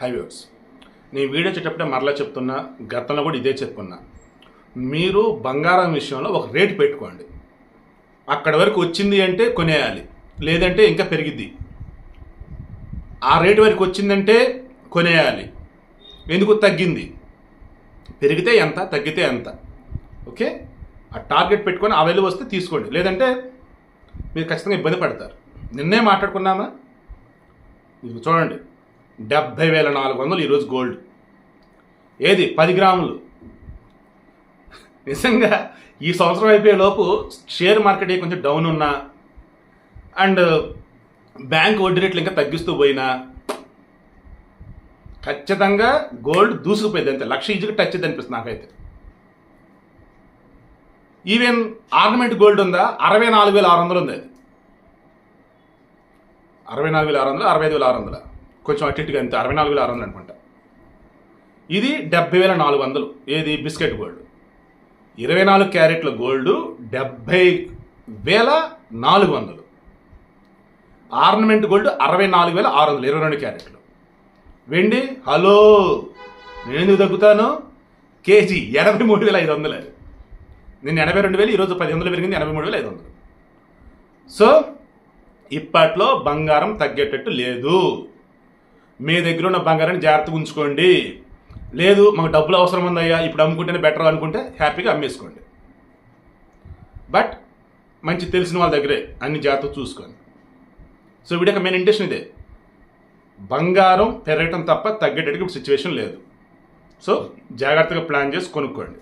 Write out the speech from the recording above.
Highways నేను video చెప్పేటప్పుడే మరలా చెప్తున్నా గతంలో కూడా ఇదే చెప్పుకున్నా. మీరు బంగారం విషయంలో ఒక రేటు పెట్టుకోండి. అక్కడ వరకు వచ్చింది అంటే కొనేయాలి లేదంటే ఇంకా పెరిగిద్ది. ఆ రేటు వరకు వచ్చిందంటే కొనేయాలి. ఎందుకు తగ్గింది? పెరిగితే ఎంత తగ్గితే ఎంత. ఓకే? ఆ టార్గెట్ పెట్టుకొని ఆ వెలువ వస్తే తీసుకోండి. లేదంటే మీరు ఖచ్చితంగా ఇబ్బంది పడతారు. నిన్నే మాట్లాడుకున్నామా? ఇది చూడండి. డెబ్భై వేల నాలుగు వందలు ఈరోజు గోల్డ్. ఏది? పది గ్రాములు. నిజంగా ఈ సంవత్సరం అయిపోయే లోపు షేర్ మార్కెట్ కొంచెం డౌన్ ఉన్నా అండ్ బ్యాంక్ వడ్డీ రేట్లు ఇంకా తగ్గిస్తూ పోయినా ఖచ్చితంగా గోల్డ్ దూసుకుపోయింది అంతే. లక్ష ఈజీగా టచ్ అయింది అనిపిస్తుంది నాకైతే. ఈవెన్ ఆర్నమెంట్ గోల్డ్ ఉందా? అరవై నాలుగు వేల ఆరు వందలు ఉంది. అది అరవై నాలుగు వేల ఆరు వందలు అరవై ఐదు వేల ఆరు వందలు. కొంచెం అటు ఇటుగా అంతే అరవై నాలుగు వేల ఆరు వందలు అనుకుంటా. ఇది డెబ్బై వేల నాలుగు వందలు. ఏది? Biscuit gold. ఇరవై నాలుగు క్యారెట్ల గోల్డ్ డెబ్బై వేల నాలుగు వందలు. ఆర్నమెంట్ గోల్డ్ అరవై నాలుగు వేల ఆరు వందలు. ఇరవై రెండు క్యారెట్లు. వెండి? హలో. నేను ఎందుకు తగ్గుతాను? కేజీ ఎనభై మూడు వేల ఐదు వందలు అది. నేను ఎనభై రెండు వేలు ఈరోజు పది వందలు పెరిగింది ఎనభై మూడు వేల ఐదు వందలు. సో ఇప్పట్లో బంగారం తగ్గేటట్టు లేదు. మీ దగ్గర ఉన్న బంగారాన్ని జాగ్రత్తగా ఉంచుకోండి. లేదు మాకు డబ్బులు అవసరం ఉందయ్యా ఇప్పుడు అమ్ముకుంటేనే బెటర్ అనుకుంటే హ్యాపీగా అమ్మేసుకోండి. బట్ మంచి తెలిసిన వాళ్ళ దగ్గరే అన్ని జాగ్రత్తగా చూసుకోండి. సో వీడియో మెయిన్ ఇంటెన్షన్ ఇదే. బంగారం పెరగటం తప్ప తగ్గేటట్టుగా ఇప్పుడు సిచ్యువేషన్ లేదు. సో జాగ్రత్తగా ప్లాన్ చేసి కొనుక్కోండి.